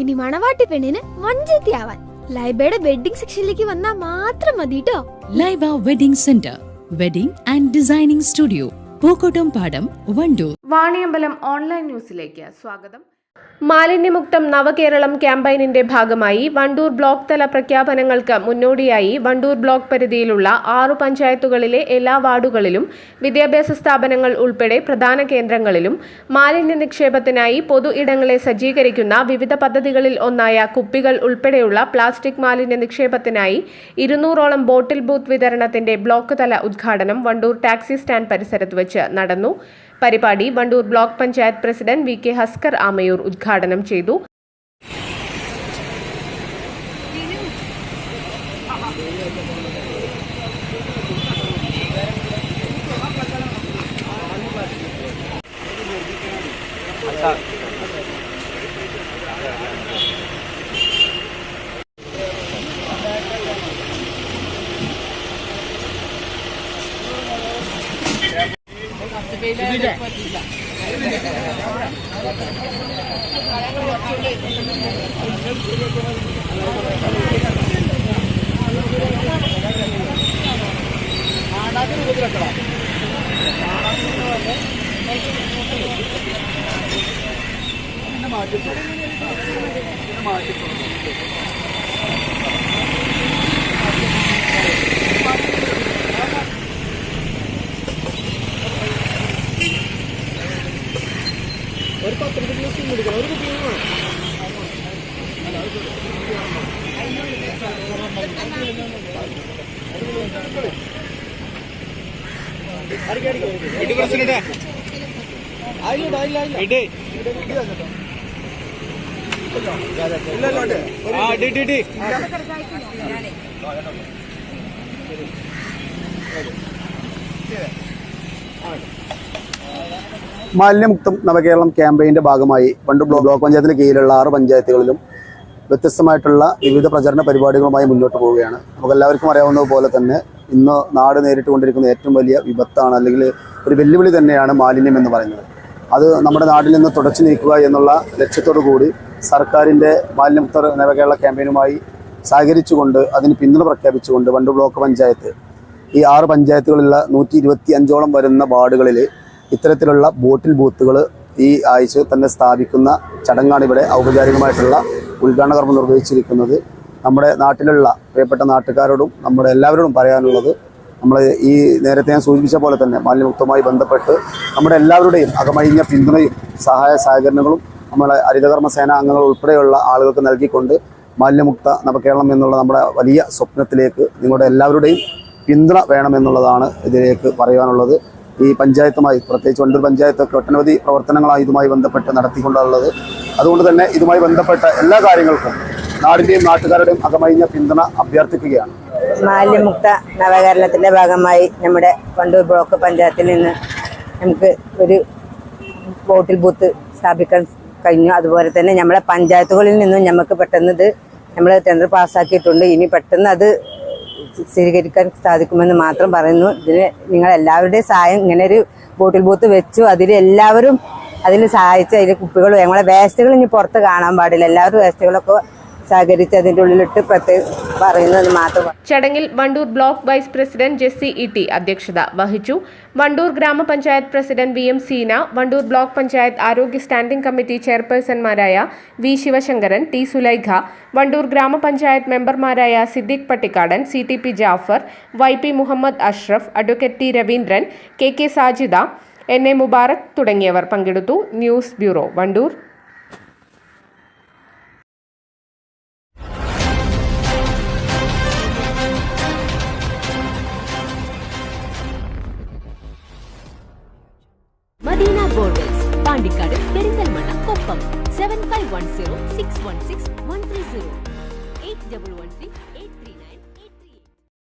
ഇനി മണവാട്ടി പെണ്ണിന് മഞ്ചേത്തിയാവാൻ ലൈബയുടെ വെഡിങ് സെക്ഷനിലേക്ക് വന്നാൽ മാത്രം മതി കേട്ടോ Laiba wedding centre wedding and designing studio Pookkottumpadam Wandoor. Vaniyambalam online ന്യൂസിലേക്ക് സ്വാഗതം. മാലിന്യമുക്തം നവകേരളം ക്യാമ്പയിനിന്റെ ഭാഗമായി വണ്ടൂർ ബ്ലോക്ക് തല പ്രഖ്യാപനങ്ങൾക്ക് മുന്നോടിയായി വണ്ടൂർ ബ്ലോക്ക് പരിധിയിലുള്ള ആറു പഞ്ചായത്തുകളിലെ എല്ലാ വാർഡുകളിലും വിദ്യാഭ്യാസ സ്ഥാപനങ്ങൾ ഉൾപ്പെടെ പ്രധാന കേന്ദ്രങ്ങളിലും മാലിന്യ നിക്ഷേപത്തിനായി പൊതു ഇടങ്ങളെ സജ്ജീകരിക്കുന്ന വിവിധ പദ്ധതികളിൽ ഒന്നായ കുപ്പികൾ ഉൾപ്പെടെയുള്ള പ്ലാസ്റ്റിക് മാലിന്യ നിക്ഷേപത്തിനായി ഇരുന്നൂറോളം ബോട്ടിൽ ബൂത്ത് വിതരണത്തിന്റെ ബ്ലോക്ക് തല ഉദ്ഘാടനം വണ്ടൂർ ടാക്സി സ്റ്റാൻഡ് പരിസരത്ത് വെച്ച് നടന്നു. പരിപാടി Wandoor block panchayat president V K Haskar Amayur ഉദ്ഘാടനം ചെയ്തു. ആടാത്തിന് ഉപദ്രവക്കണം മാറ്റിപ്പോ മാറ്റിപ്പോ ഇട്ട് പ്രസിഡന്റ് ആയില്ല ആയില്ല ആയില്ല ഇട്ട് ആ ഇട്ട് ഇട്ട് ഇട്ട് ശരി മാലിന്യമുക്തം നവകേരളം ക്യാമ്പയിന്റെ ഭാഗമായി പണ്ട് ബ്ലോക്ക് പഞ്ചായത്തിന് കീഴിലുള്ള ആറ് പഞ്ചായത്തുകളിലും വ്യത്യസ്തമായിട്ടുള്ള വിവിധ പ്രചരണ പരിപാടികളുമായി മുന്നോട്ട് പോവുകയാണ്. നമുക്കെല്ലാവർക്കും അറിയാവുന്നതുപോലെ തന്നെ ഇന്ന് നാട് നേരിട്ടുകൊണ്ടിരിക്കുന്ന ഏറ്റവും വലിയ വിപത്താണ് അല്ലെങ്കിൽ ഒരു വെല്ലുവിളി തന്നെയാണ് മാലിന്യം എന്ന് പറയുന്നത്. അത് നമ്മുടെ നാട്ടിൽ നിന്ന് തുടച്ചു നീക്കുക എന്നുള്ള ലക്ഷ്യത്തോടു കൂടി സർക്കാരിന്റെ മാലിന്യമുക്ത നവകേരള ക്യാമ്പയിനുമായി സഹകരിച്ചുകൊണ്ട് അതിന് പിന്തുണ പ്രഖ്യാപിച്ചുകൊണ്ട് പണ്ട് ബ്ലോക്ക് പഞ്ചായത്ത് ഈ ആറ് പഞ്ചായത്തുകളിലുള്ള നൂറ്റി ഇരുപത്തി അഞ്ചോളം വരുന്ന വാർഡുകളിൽ ഇത്തരത്തിലുള്ള ബോട്ടിൽ ബൂത്തുകൾ ഈ ആഴ്ച തന്നെ സ്ഥാപിക്കുന്ന ചടങ്ങാണ് ഇവിടെ ഔപചാരികമായിട്ടുള്ള ഉദ്ഘാടന കർമ്മം നിർവഹിച്ചിരിക്കുന്നത്. നമ്മുടെ നാട്ടിലുള്ള പ്രിയപ്പെട്ട നാട്ടുകാരോടും നമ്മുടെ എല്ലാവരോടും പറയാനുള്ളത് നമ്മൾ ഈ നേരത്തെ ഞാൻ സൂചിപ്പിച്ച പോലെ തന്നെ മാലിന്യമുക്തമായി ബന്ധപ്പെട്ട് നമ്മുടെ എല്ലാവരുടെയും അകമഴിഞ്ഞ പിന്തുണയും സഹായ സഹകരണങ്ങളും നമ്മളെ ഹരിതകർമ്മ സേന അംഗങ്ങൾ ഉൾപ്പെടെയുള്ള ആളുകൾക്ക് നൽകിക്കൊണ്ട് മാലിന്യമുക്ത നവകേരളം എന്നുള്ള നമ്മുടെ വലിയ സ്വപ്നത്തിലേക്ക് നിങ്ങളുടെ എല്ലാവരുടെയും പിന്തുണ വേണമെന്നുള്ളതാണ് ഇതിലേക്ക് പറയാനുള്ളത് ഈ പഞ്ചായത്തുമായി പ്രത്യേകിച്ച് വണ്ടൂർ പഞ്ചായത്തൊക്കെ ഒട്ടനവധി പ്രവർത്തനങ്ങളാണ് ഇതുമായി ബന്ധപ്പെട്ട് നടത്തിക്കൊണ്ടുള്ളത്. അതുകൊണ്ട് തന്നെ ഇതുമായി ബന്ധപ്പെട്ട എല്ലാ കാര്യങ്ങൾക്കും നാടിന്റെയും നാട്ടുകാരുടെയും അകമഴിഞ്ഞ പിന്തുണ അഭ്യർത്ഥിക്കുകയാണ്. മാലിന്യമുക്ത നവകേരളത്തിന്റെ ഭാഗമായി നമ്മുടെ വണ്ടൂർ ബ്ലോക്ക് പഞ്ചായത്തിൽ നിന്ന് നമുക്ക് ഒരു ബോട്ടിൽ ബൂത്ത് സ്ഥാപിക്കാൻ കഴിഞ്ഞു. അതുപോലെ തന്നെ നമ്മളെ പഞ്ചായത്തുകളിൽ നിന്നും നമുക്ക് പെട്ടെന്ന് ഇത് നമ്മൾ ടെൻഡർ പാസ്സാക്കിയിട്ടുണ്ട് ഇനി പെട്ടെന്ന് അത് സ്വീകരിക്കാൻ സാധിക്കുമെന്ന് മാത്രം പറയുന്നു. ഇതിന് നിങ്ങൾ എല്ലാവരുടെയും സഹായം ഇങ്ങനെ ഒരു ബോട്ടിൽ ബൂത്ത് വെച്ചു. അതിൽ എല്ലാവരും അതിൽ സഹായിച്ച് അതിൽ കുപ്പികൾ ഞങ്ങളെ വേസ്റ്റുകൾ ഇനി പുറത്ത് കാണാൻ പാടില്ല. എല്ലാവരും വേസ്റ്റുകളൊക്കെ സഹകരിച്ച് അതിന്റെ ഉള്ളിലിട്ട് പ്രത്യേകം പറയുന്നത് മാത്രം ചടങ്ങിൽ Wandoor block vice president Jessy E T അധ്യക്ഷത വഹിച്ചു. Wandoor grama panchayat president V M Seena Wandoor block panchayat ആരോഗ്യ സ്റ്റാൻഡിംഗ് കമ്മിറ്റി ചെയർപേഴ്സൺമാരായ വി ശിവശങ്കരൻ ടി സുലൈഖ വണ്ടൂർ ഗ്രാമപഞ്ചായത്ത് മെമ്പർമാരായ Siddique Pattikkadan C T P Jafar Y P Muhammed Ashraf advocate T Raveendran K K Sajida N A Mubarak തുടങ്ങിയവർ പങ്കെടുത്തു. News bureau Wandoor. Pandikkad Perinthalmanna Koppam. Seven five one zero six one six one three zero eight double one three